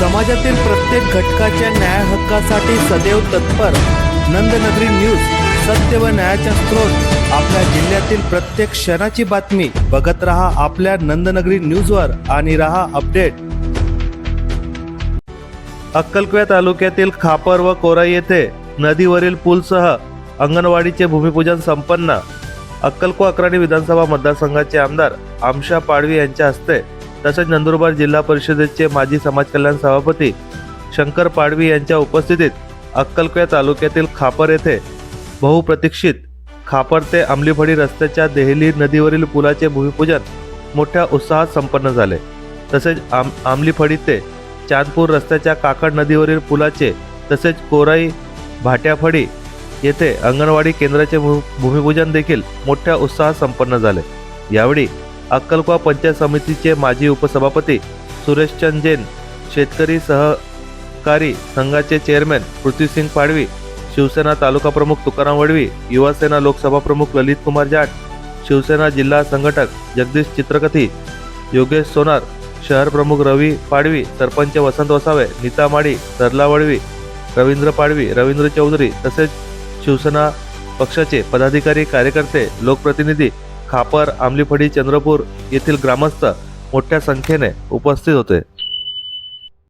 समाजातील प्रत्येक घटकाच्या न्याय हक्कासाठी सदैव तत्पर. नंदनगरी न्यूज सत्य व न्यायाचा स्रोत. आपल्या जिल्ह्यातील प्रत्येक क्षणाची बातमी. बघत रहा आपल्या नंदनगरी न्यूजवर आणि रहा अपडेट. अक्कलकुया तालुक्यातील खापर व कोराई येथे नदीवरील पूलसह अंगणवाडीचे भूमिपूजन संपन्न. अक्कलकुवा अक्राणी विधानसभा मतदारसंघाचे आमदार आमशा पाडवी यांच्या हस्ते तसेच नंदुरबार जिल्हा परिषदेचे माजी समाज कल्याण सभापती शंकर पाडवी यांच्या उपस्थितीत अक्कलकोया तालुक्यातील खापर येथे बहुप्रतीक्षित खापर ते आमलीफडी रस्त्याच्या देहली नदीवरील पुलाचे भूमिपूजन मोठ्या उत्साहात संपन्न झाले. तसेच आम आंबलीफडी ते चांदपूर रस्त्याच्या काकड नदीवरील पुलाचे तसेच कोराई भाट्याफडी येथे अंगणवाडी केंद्राचे भू- भूमिपूजन देखील मोठ्या उत्साहात संपन्न झाले. यावेळी अक्कलकुवा पंचायत समितीचे माजी उपसभापती सुरेशचंद जैन शेतकरी सहकारी संघाचे चेअरमॅन पृथ्वीसिंग पाडवी शिवसेना तालुका प्रमुख तुकाराम वडवी युवासेना लोकसभा प्रमुख ललित कुमार जाट शिवसेना जिल्हा संघटक जगदीश चित्रकथी योगेश सोनार शहर प्रमुख रवी पाडवी सरपंच वसंत वसावे नीता माडी सरला वडवी रवींद्र पाडवी रवींद्र चौधरी तसेच शिवसेना पक्षाचे पदाधिकारी कार्यकर्ते लोकप्रतिनिधी खापर आमलीफडी चंद्रपूर येथील ग्रामस्थ मोठ्या संख्येने उपस्थित होते.